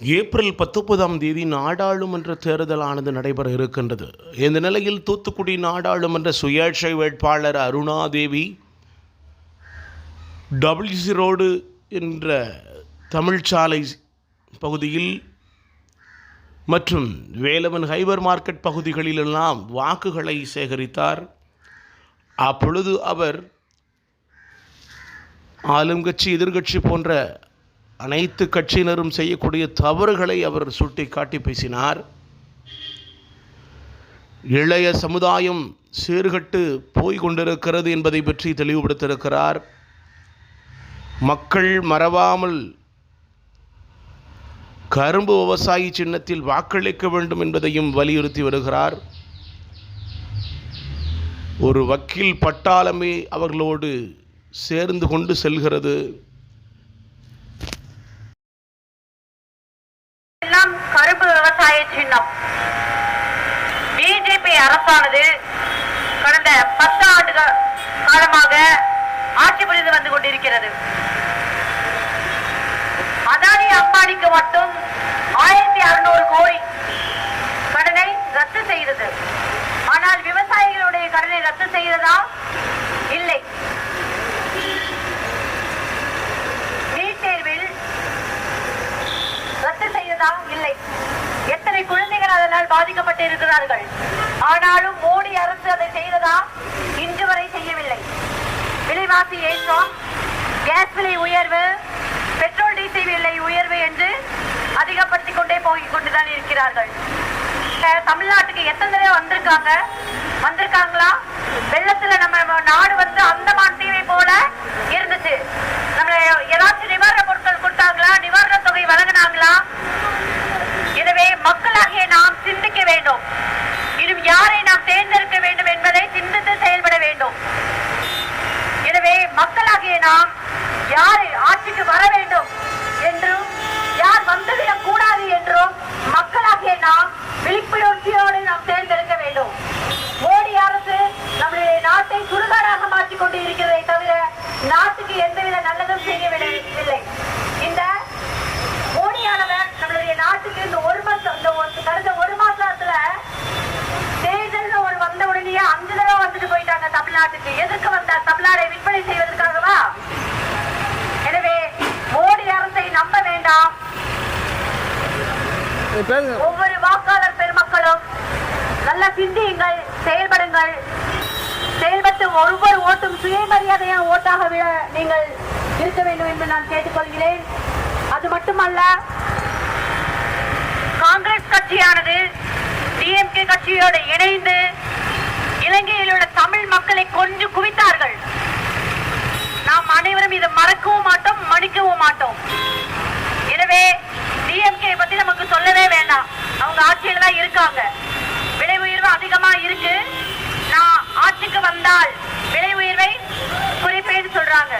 April பத்தொன்பதாம் தேதி நாடாளுமன்ற தேர்தலானது நடைபெற இருக்கின்றது. இந்த நிலையில் தூத்துக்குடி நாடாளுமன்ற சுயேட்சை வேட்பாளர் அருணாதேவி டபிள்யூசி ரோடு என்ற தமிழ்ச்சாலை பகுதியில் மற்றும் வேலவன் ஹைபர் மார்க்கெட் பகுதிகளிலெல்லாம் வாக்குகளை சேகரித்தார். அப்பொழுது அவர் ஆளுங்கட்சி எதிர்கட்சி போன்ற அனைத்து கட்சியினரும் செய்யக்கூடிய தவறுகளை அவர் சுட்டி காட்டி பேசினார். இளைய சமுதாயம் சீர்கட்டு போய் கொண்டிருக்கிறது என்பதை பற்றி தெளிவுபடுத்தியிருக்கிறார். மக்கள் மறவாமல் கரும்பு விவசாயி சின்னத்தில் வாக்களிக்க வேண்டும் என்பதையும் வலியுறுத்தி வருகிறார். ஒரு வக்கீல் பட்டாளமே அவர்களோடு சேர்ந்து கொண்டு செல்கிறது. எல்லாம் கருப்பு விவசாய சின்னம். பிஜேபி அரசானது கடந்த பத்து ஆண்டு காலமாக ஆட்சி புரிந்து வந்து கொண்டிருக்கிறது. அதானி அம்பானிக்கு மட்டும் ஆயிரத்தி அறுநூறு கோடி கடனை ரத்து செய்தது. ஆனால் விவசாயிகளுடைய கடனை ரத்து செய்ததா இல்லை நீட் தேர்வில் ரத்து செய்ததா இல்லை எத்தனை அதனால் பாதிக்கப்பட்டு இருக்கிறார்கள் ஆனாலும் மோடி அரசு அதை செய்ததா? இன்று வரை செய்யவில்லை. விலைவாசி ஏற்றம் கேஸ் விலை உயர்வு பெட்ரோல் டீசல் விலை உயர்வு என்று அதிகப்படுத்திக் கொண்டே போய் கொண்டுதான் இருக்கிறார்கள். தமிழ்நாட்டுக்கு எத்தனை தடவை வந்திருக்காங்க? வந்திருக்காங்களா? வெள்ளத்துல நம்ம நாடு வந்து அந்த தீவை போல இருந்துச்சு. நம்ம ஏதாச்சும் நிவாரண பொருட்கள் கொடுத்தாங்களா? நிவாரண தொகை வழங்கினாங்களா? மக்களாகிய நாம் சிந்திக்க வேண்டும். இன்னும் யாரை நாம் தேர்ந்தெடுக்க வேண்டும் என்பதை சிந்தித்து செயல்பட வேண்டும். எனவே மக்களாகிய நாம் யாரை ஆட்சிக்கு வர வேண்டும் என்றும் யார் வந்துவிடக் கூடாது என்றும் மக்களாகிய நாம் விழிப்புணர்ச்சியோடு நாம் தேர்ந்தெடுக்க வேண்டும் மோடி அரசு நம்முடைய நாட்டை சுடுகாடாக மாற்றிக் கொண்டு இருக்கிறதை தவிர நாட்டுக்கு எந்தவித நல்லதும் செய்யவில்லை இந்த மோடியானவர் நம்மளுடைய நாட்டுக்கு இந்த ஒரு மாசம் இந்த ஒரு- கடந்த ஒரு மாசத்துல தேர்தல் ஒரு வந்த உடனே அஞ்சு தடவை வந்துட்டு போயிட்டாங்க தமிழ்நாட்டுக்கு எதற்கு வந்தார் தமிழ்நாடை விற்பனை செய்வதற்காகவா எனவே மோடி அரசை நம்ப வேண்டாம் ஒவ்வொரு வாக்காளர் பெருமக்களும் நல்ல சிந்தியுங்கள் செயல்படுங்கள். செயல்பட்டு ஒவ்வொரு ஓட்டும் சுயமரியாதையான ஓட்டாக விட நீங்கள் இருக்க வேண்டும் என்று நான் கேட்டுக்கொள்கிறேன். அது மட்டுமல்ல காங்கிரஸ் கட்சியானது டிஎம்கே கட்சியோடு இணைந்து இலங்கையில் உள்ள தமிழ் மக்களை கொஞ்சம் குவித்தார்கள். நாம் அனைவரும் இதை மறக்கவும் மாட்டோம் மன்னிக்கவும் மாட்டோம். இருக்காங்க விலை உயர்வு அதிகமா இருக்கு. நான் ஆட்சிக்கு வந்தால் விலை உயர்வை குறைப்பேன்னு சொல்றாங்க.